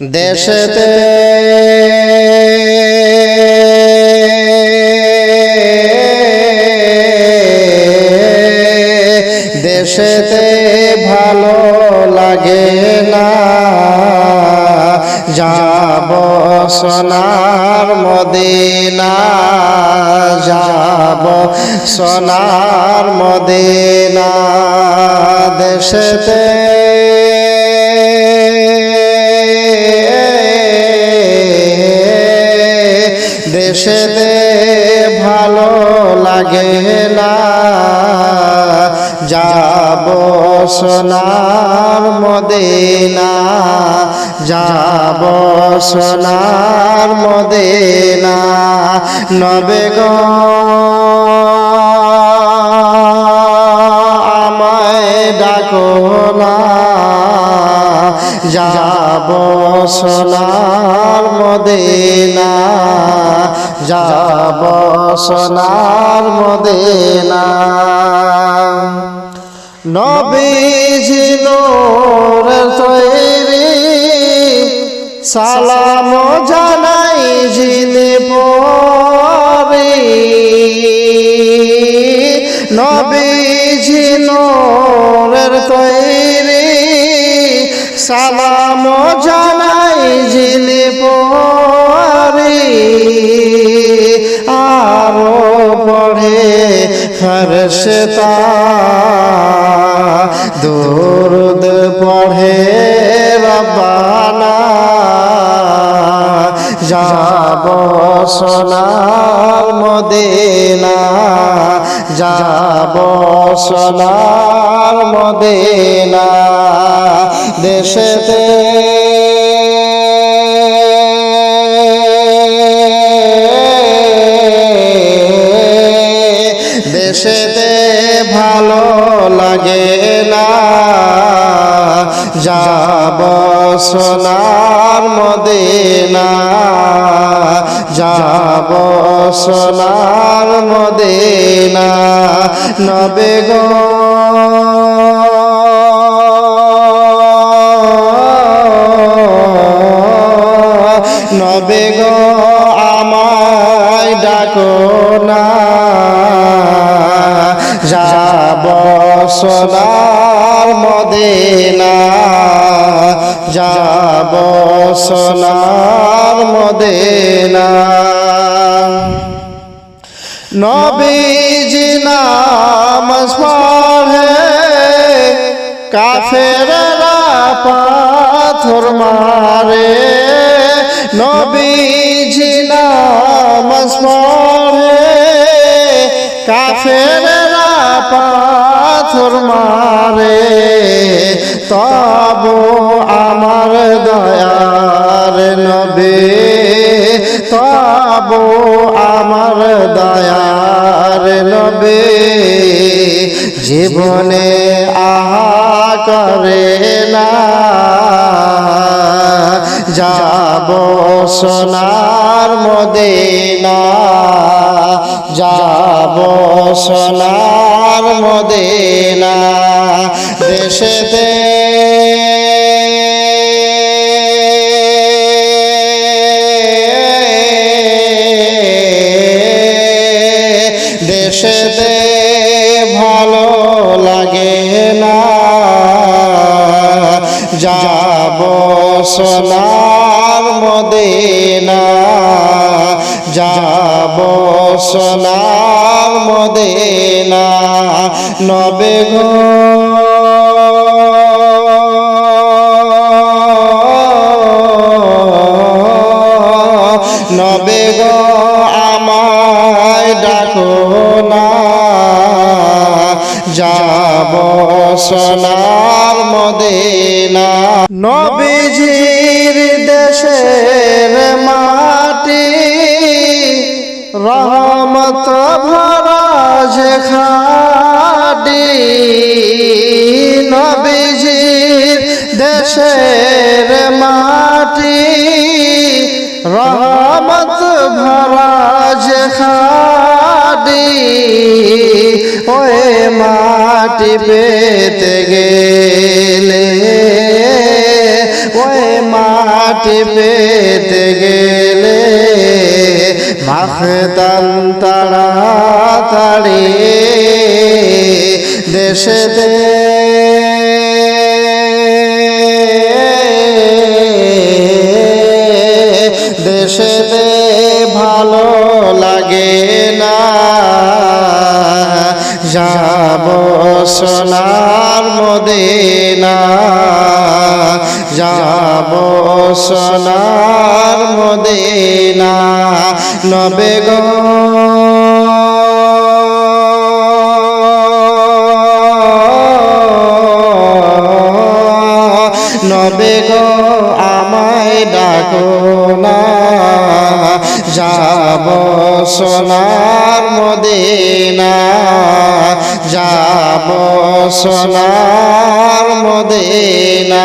দেশেতে দেশেতে ভালো লাগে না। যাব সোনার মদিনা যাব সোনার মদিনা। দেশেতে দেশেতে ভালো লাগে না। যাব সোনার মদিনা, যাব সোনার মদিনা, নবে গো। আমায় ডাকো না। যাব সোনার মদিনা যাব সোনার মদিনা। নবীজি নূর তৈরি সালাম জানাই জিনে সালাম জানাই জিনে পরে, আরও পড়ে ফরশতা দুরুদ পড়ে রব্বানা, যাব সোনার মদিনা, যাব সোনার মদিনা। দেশেতে দেশেতে ভালো লাগে না। যাব সোনার মদিনা। যাব সোনার মদিনা। নবে গো। যাব সোনার মদিনা যাব সোনার মদিনা। নবীজি নামাজ পড়ে কাফেররা পাথর মারে। জীবনে আহা করে না। যাব সোনার মদিনা। যাব সোনার মদিনা। দেশেতে দেশেতে যাব সোনার মদেনা। যাব সোনার মদেনা। নবে গো। নবে গো, আমায় ডাকো না। যাব সোনার মদিনা। নবীজির দেশের মাটি, রহমত ভরা যে খাটি। নবীজির দেশের মাটি, রহমত ভরা যে খাটি। ওই মাটি পেতে গেলে মাটি পেতে গেলে মাখতাম তাড়াতাড়ি দেশেতে দেশেতে ভালো লাগে না। যাব সোনার মদিনা। যাব সোনার মদিনা, নবে গো। নবে গো, আমায় ডাকো যাব সোনার মদিনা, যাব সোনার মদিনা।